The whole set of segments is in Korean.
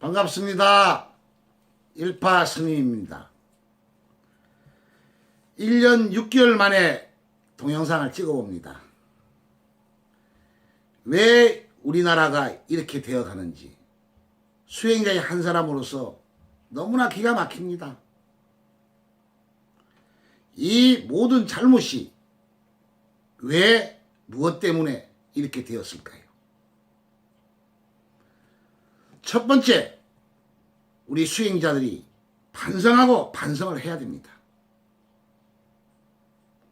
반갑습니다. 일파 스님입니다. 1년 6개월 만에 동영상을 찍어봅니다. 왜 우리나라가 이렇게 되어 가는지 수행자의 한 사람으로서 너무나 기가 막힙니다. 이 모든 잘못이 왜 무엇 때문에 이렇게 되었을까요? 첫 번째, 우리 수행자들이 반성하고 반성을 해야 됩니다.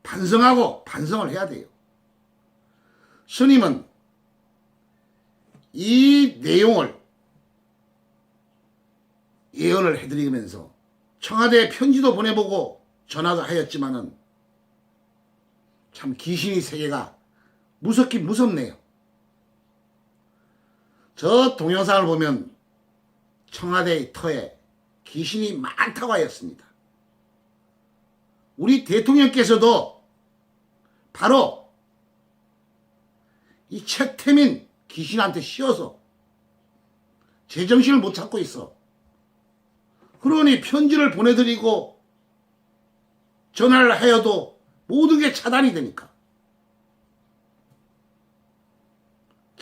반성하고 반성을 해야 돼요. 스님은 이 내용을 예언을 해드리면서 청와대에 편지도 보내보고 전화도 하였지만은 참 귀신의 세계가 무섭긴 무섭네요. 저 동영상을 보면 청와대의 터에 귀신이 많다고 하였습니다. 우리 대통령께서도 바로 이 최태민 귀신한테 씌어서 제정신을 못 찾고 있어. 그러니 편지를 보내드리고 전화를 하여도 모든 게 차단이 되니까.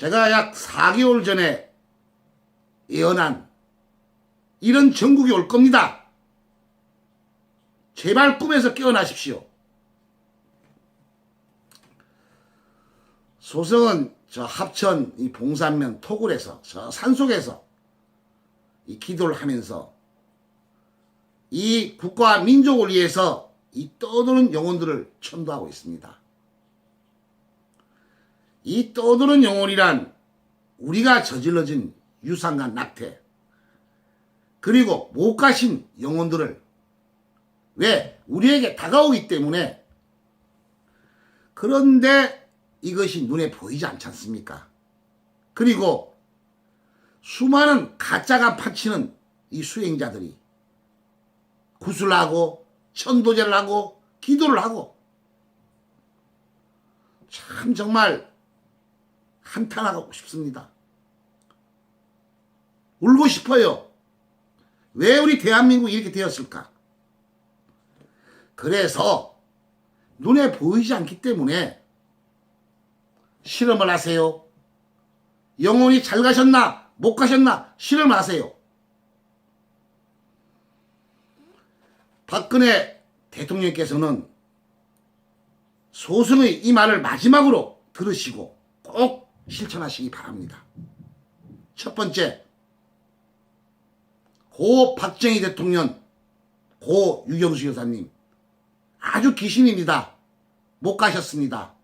제가 약 4개월 전에 예언한 이런 전국이 올 겁니다. 제발 꿈에서 깨어나십시오. 소성은 저 합천 이 봉산면 토굴에서 저 산속에서 이 기도를 하면서 이 국가와 민족을 위해서 이 떠도는 영혼들을 천도하고 있습니다. 이 떠도는 영혼이란 우리가 저질러진 유산과 낙태 그리고 못 가신 영혼들을 왜 우리에게 다가오기 때문에 그런데 이것이 눈에 보이지 않지 않습니까? 그리고 수많은 가짜가 파치는 이 수행자들이 구슬하고 천도제를 하고 기도를 하고 참 정말 한탄하고 싶습니다. 울고 싶어요. 왜 우리 대한민국이 이렇게 되었을까? 그래서 눈에 보이지 않기 때문에 실험을 하세요. 영혼이 잘 가셨나 못 가셨나 실험을 하세요. 박근혜 대통령께서는 소승의 이 말을 마지막으로 들으시고 꼭 실천하시기 바랍니다. 첫 번째, 고 박정희 대통령, 고 유경수 여사님, 아주 귀신입니다. 못 가셨습니다.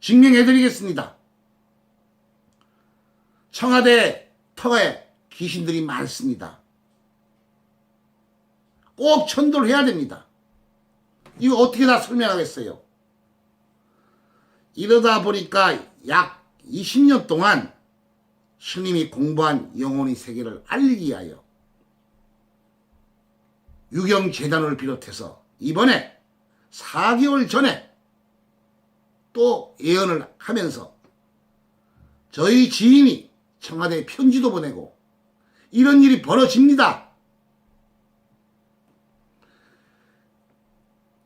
증명해드리겠습니다. 청와대 터에 귀신들이 많습니다. 꼭 천도를 해야 됩니다. 이거 어떻게 다 설명하겠어요? 이러다 보니까 약 20년 동안 스님이 공부한 영혼의 세계를 알리기 위하여 유경재단을 비롯해서 이번에 4개월 전에 또 예언을 하면서 저희 지인이 청와대에 편지도 보내고 이런 일이 벌어집니다.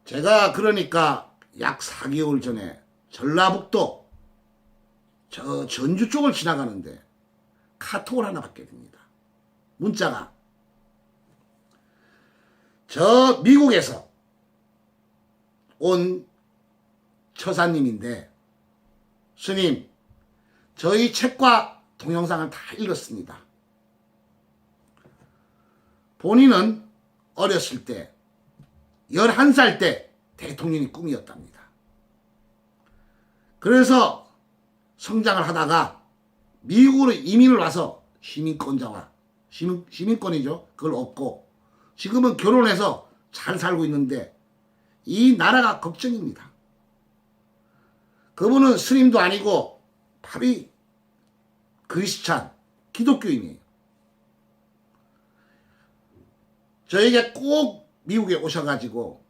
제가 그러니까 약 4개월 전에 전라북도 저 전주 쪽을 지나가는데 카톡을 하나 받게 됩니다. 문자가 저 미국에서 온 처사님인데 스님 저희 책과 동영상을 다 읽었습니다. 본인은 어렸을 때 11살 때 대통령이 꿈이었답니다. 그래서 성장을 하다가 미국으로 이민을 와서 시민권자와 시민, 시민권이죠. 그걸 얻고 지금은 결혼해서 잘 살고 있는데 이 나라가 걱정입니다. 그분은 스님도 아니고 바로 그리스찬 기독교인이에요. 저에게 꼭 미국에 오셔가지고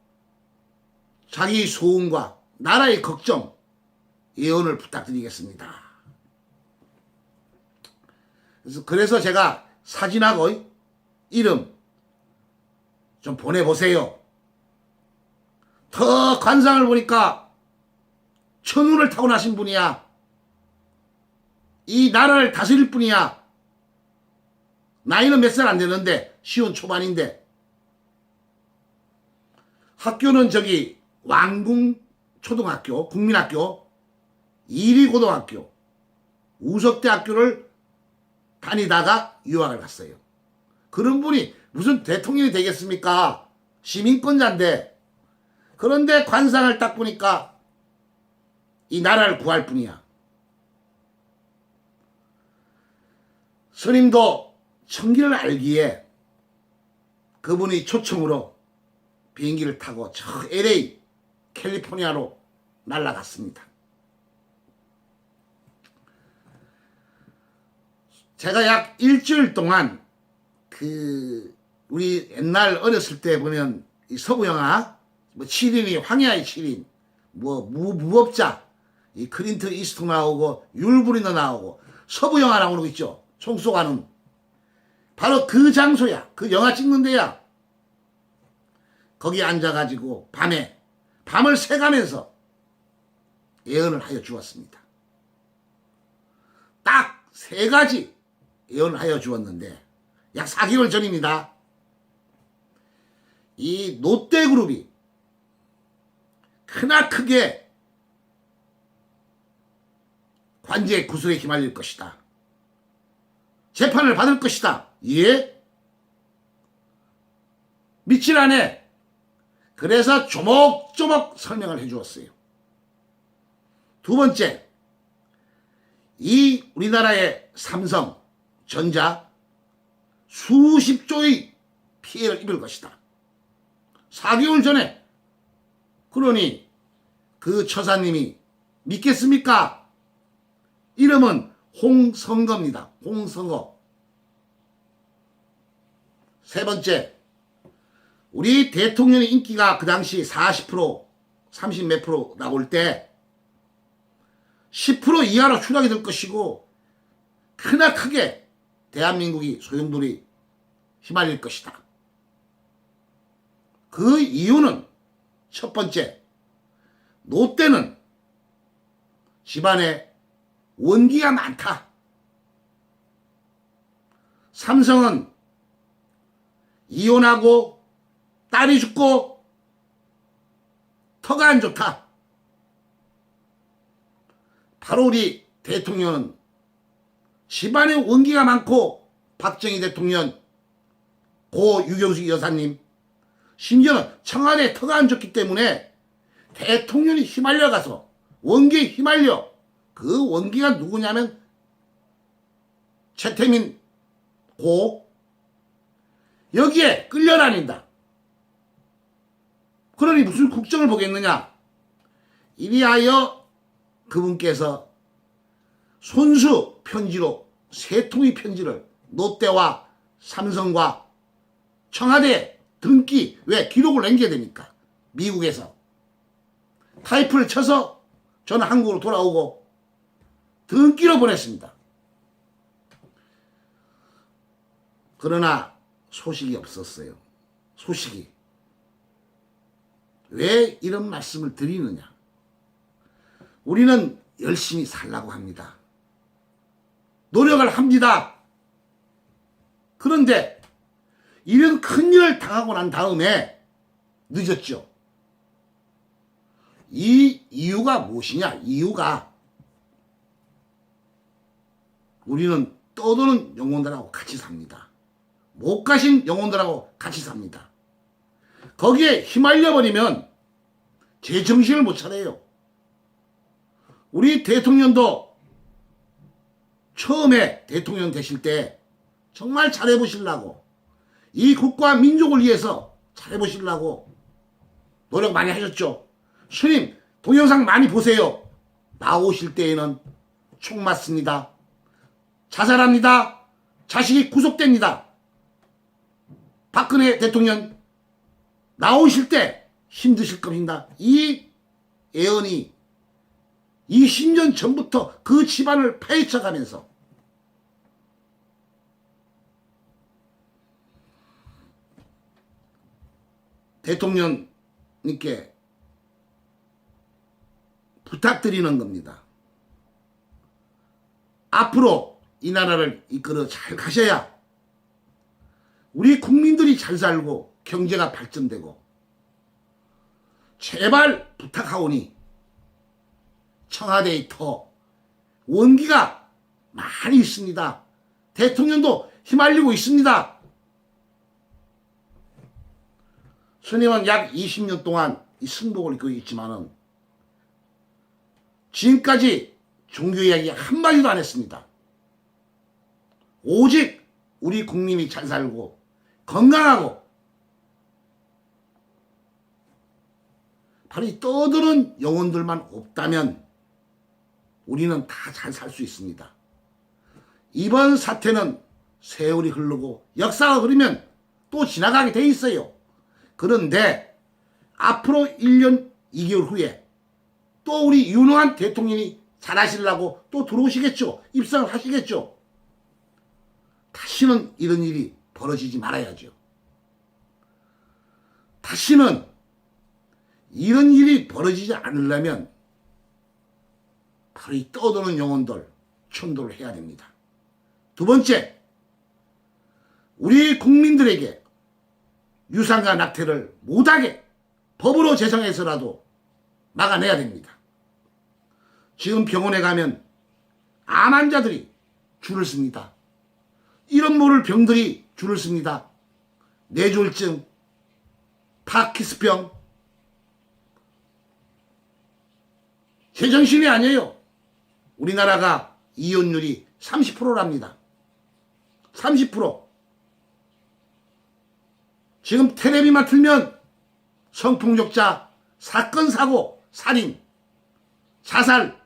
자기 소원과 나라의 걱정 예언을 부탁드리겠습니다. 그래서, 그래서 제가 사진하고 이름 좀 보내보세요. 더 관상을 보니까 천운을 타고나신 분이야. 이 나라를 다스릴 분이야. 나이는 몇 살 안 되는데 시온 초반인데 학교는 저기 왕궁 초등학교, 국민학교, 이리고등학교, 우석대학교를 다니다가 유학을 갔어요. 그런 분이 무슨 대통령이 되겠습니까? 시민권자인데. 그런데 관상을 딱 보니까 이 나라를 구할 뿐이야. 스님도 청기를 알기에 그분이 초청으로 비행기를 타고 저 LA 캘리포니아로 날아갔습니다. 제가 약 일주일 동안 그 우리 옛날 어렸을 때 보면 이 서부 영화 뭐 7인이 황야의 7인 뭐 무, 무법자 이 클린트 이스트 나오고 율브리너 나오고 서부 영화 나오는 거 있죠? 총 쏘가는 바로 그 장소야. 그 영화 찍는 데야. 거기 앉아가지고 밤에 밤을 새가면서 예언을 하여 주었습니다. 딱 세 가지 예언을 하여 주었는데 약 4개월 전입니다. 이 롯데그룹이 크나크게 관제 구슬에 휘말릴 것이다. 재판을 받을 것이다. 예? 믿질 않네. 그래서 조목조목 설명을 해 주었어요. 두 번째, 이 우리나라의 삼성, 전자 수십조의 피해를 입을 것이다. 4개월 전에 그러니 그 처사님이 믿겠습니까? 이름은 홍성거입니다. 홍성거. 세 번째, 우리 대통령의 인기가 그 당시 40% 30 몇 프로 나올 때 10% 이하로 추락이 될 것이고 크나 크게 대한민국이 소용돌이 휘말릴 것이다. 그 이유는 첫 번째, 롯데는 집안에 원기가 많다. 삼성은 이혼하고 딸이 죽고 터가 안 좋다. 바로 우리 대통령은 집안에 원기가 많고 박정희 대통령, 고 유경숙 여사님, 심지어는 청와대 터가 안 좋기 때문에 대통령이 휘말려 가서 원기에 휘말려 그 원기가 누구냐면 최태민 고 여기에 끌려다닌다. 그러니 무슨 국정을 보겠느냐? 이리하여 그분께서 손수 편지로 세 통의 편지를 롯데와 삼성과 청와대 등기 왜 기록을 남겨야 되니까 미국에서 타이프를 쳐서 저는 한국으로 돌아오고 등기로 보냈습니다. 그러나 소식이 없었어요. 소식이. 왜 이런 말씀을 드리느냐? 우리는 열심히 살라고 합니다. 노력을 합니다. 그런데 이런 큰 일을 당하고 난 다음에 늦었죠. 이 이유가 무엇이냐? 이유가 우리는 떠도는 영혼들하고 같이 삽니다. 못 가신 영혼들하고 같이 삽니다. 거기에 휘말려 버리면 제 정신을 못 차려요. 우리 대통령도 처음에 대통령 되실 때 정말 잘해보시려고 이 국가 민족을 위해서 잘해보시려고 노력 많이 하셨죠. 스님 동영상 많이 보세요. 나오실 때에는 총 맞습니다. 자살합니다. 자식이 구속됩니다. 박근혜 대통령 나오실 때 힘드실 겁니다. 이 예언이 20년 전부터 그 집안을 파헤쳐가면서 대통령님께 부탁드리는 겁니다. 앞으로 이 나라를 이끌어 잘 가셔야 우리 국민들이 잘 살고 경제가 발전되고 제발 부탁하오니 청와대에 더 원기가 많이 있습니다. 대통령도 휘말리고 있습니다. 스님은 약 20년 동안 이 승복을 입고 있지만은 지금까지 종교 이야기 한마디도 안 했습니다. 오직 우리 국민이 잘 살고 건강하고 바로 이 떠드는 영혼들만 없다면 우리는 다 잘 살 수 있습니다. 이번 사태는 세월이 흐르고 역사가 흐르면 또 지나가게 돼 있어요. 그런데 앞으로 1년 2개월 후에 또 우리 유능한 대통령이 잘하시려고 또 들어오시겠죠. 입성을 하시겠죠. 다시는 이런 일이 벌어지지 말아야죠. 다시는 이런 일이 벌어지지 않으려면 바로 이 떠도는 영혼들 천도를 해야 됩니다. 두 번째, 우리 국민들에게 유산과 낙태를 못하게 법으로 제정해서라도 막아내야 됩니다. 지금 병원에 가면 암 환자들이 줄을 씁니다. 이런 모를 병들이 줄을 씁니다. 뇌졸증, 파키스병, 제정신이 아니에요. 우리나라가 이혼율이 30%랍니다. 30%. 지금 텔레비만 틀면 성폭력자, 사건, 사고, 살인, 자살.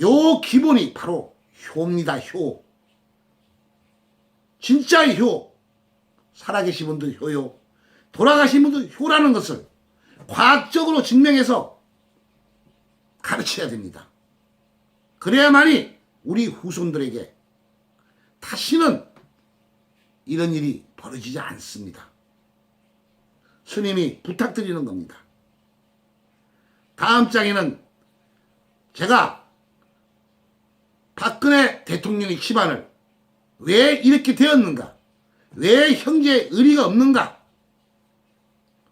요 기본이 바로 효입니다, 효. 진짜 효. 살아계신 분도 효요. 돌아가신 분도 효라는 것을 과학적으로 증명해서 가르쳐야 됩니다. 그래야만이 우리 후손들에게 다시는 이런 일이 벌어지지 않습니다. 스님이 부탁드리는 겁니다. 다음 장에는 제가 박근혜 대통령의 집안을 왜 이렇게 되었는가? 왜 형제 의리가 없는가?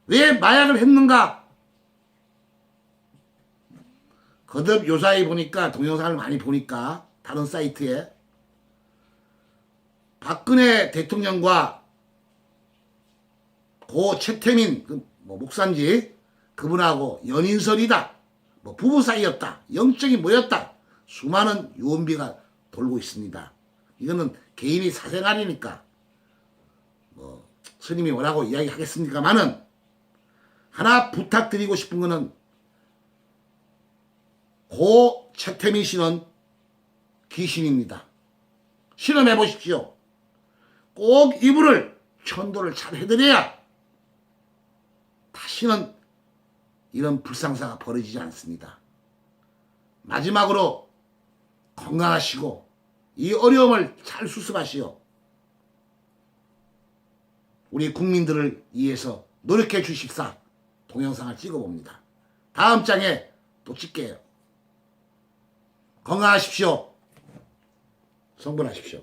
왜 마약을 했는가? 거듭 요사이 보니까 동영상을 많이 보니까 다른 사이트에 박근혜 대통령과 고 최태민 그 뭐 목사인지 그분하고 연인설이다. 뭐 부부 사이였다. 영적이 모였다. 수많은 유언비가 돌고 있습니다. 이거는 개인이 사생활이니까 뭐 스님이 뭐라고 이야기하겠습니까만은 하나 부탁드리고 싶은 거는 고 최태민 씨는 귀신입니다. 실험해 보십시오. 꼭 이불을 천도를 잘 해드려야 다시는 이런 불상사가 벌어지지 않습니다. 마지막으로 건강하시고 이 어려움을 잘 수습하시오. 우리 국민들을 위해서 노력해 주십사 동영상을 찍어봅니다. 다음 장에 또 찍게요. 건강하십시오. 성불하십시오.